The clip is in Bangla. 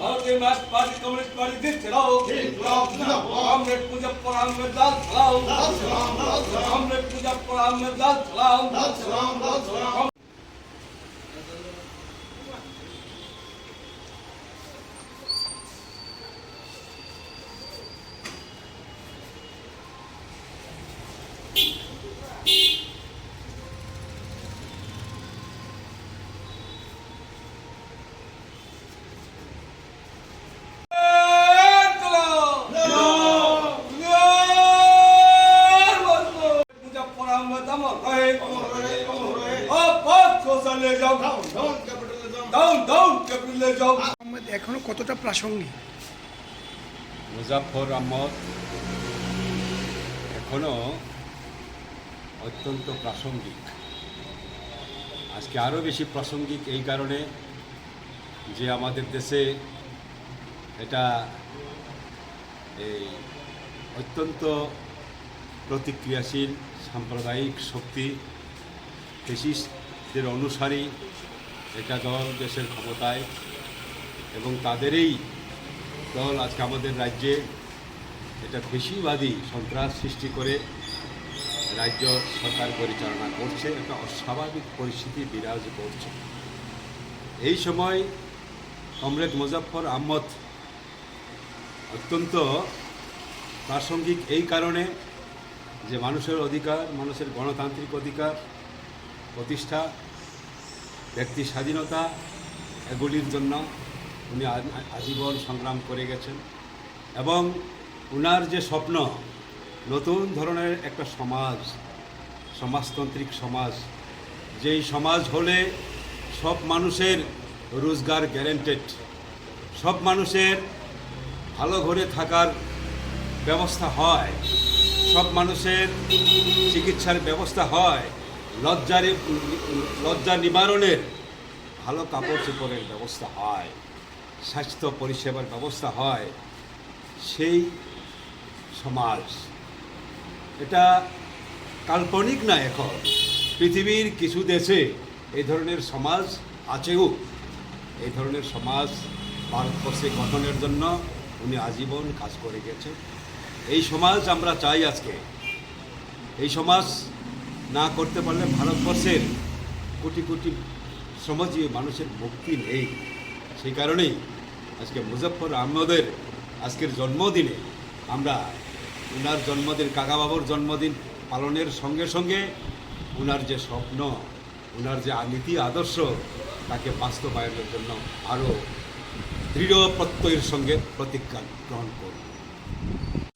ভারতীয় রাষ্ট্র পার্টি কমিউনিস্ট পার্টি দিক চালাও আমরে পূজা পর আহমেদ লাল চালাও আমরে পূজা পর আহমেদ লাল চালাও সোশ্যালে যাও down down capitalism down down ক্যাপিটালে এখনও কতটা প্রাসঙ্গিক? মুজাফর আহমদ এখনও অত্যন্ত প্রাসঙ্গিক। আজকে আরও বেশি প্রাসঙ্গিক এই কারণে যে আমাদের দেশে এটা এই অত্যন্ত প্রতিক্রিয়াশীল সাম্প্রদায়িক শক্তি ফেসিস্টদের অনুসারী এটা দল দেশের ক্ষমতায় এবং তাদেরই দল আজকে আমাদের রাজ্যে এটা বেশিবাদী সন্ত্রাস সৃষ্টি করে রাজ্য সরকার পরিচালনা করছে, একটা অস্বাভাবিক পরিস্থিতি বিরাজ করছে। এই সময় কমরেড মুজাফর আহমদ অত্যন্ত প্রাসঙ্গিক এই কারণে যে মানুষের অধিকার, মানুষের গণতান্ত্রিক অধিকার প্রতিষ্ঠা, ব্যক্তি স্বাধীনতা এগুলির জন্য উনি আজীবন সংগ্রাম করে গেছেন এবং উনার যে স্বপ্ন, নতুন ধরনের একটা সমাজ, সমাজতান্ত্রিক সমাজ, যেই সমাজ হলে সব মানুষের রোজগার গ্যারেন্টেড সব মানুষের ভালো ঘরে থাকার ব্যবস্থা হয়, সব মানুষের চিকিৎসার ব্যবস্থা হয় লজ্জারে, লজ্জা নিবারণের ভালো কাপড় চোপড়ের ব্যবস্থা হয়, স্বাস্থ্য পরিষেবার ব্যবস্থা হয়, সেই সমাজ। এটা কাল্পনিক না এখন। পৃথিবীর কিছু দেশে এই ধরনের সমাজ আছেও। এই ধরনের সমাজ ভারতবর্ষে গঠনের জন্য উনি আজীবন কাজ করে গেছেন। এই সমাজ আমরা চাই আজকে। এই সমাজ না করতে পারলে ভারতবর্ষের কোটি কোটি শ্রমজীবী মানুষের মুক্তি নেই। সেই কারণেই আজকে মুজফর আহমদের আজকের জন্মদিনে আমরা উনার জন্মদিন, কাকাবাবুর জন্মদিন পালনের সঙ্গে সঙ্গে উনার যে স্বপ্ন, উনার যে নীতি আদর্শ, তাকে বাস্তবায়নের জন্য আরও দৃঢ় প্রত্যয়ের সঙ্গে প্রতিজ্ঞা গ্রহণ করব।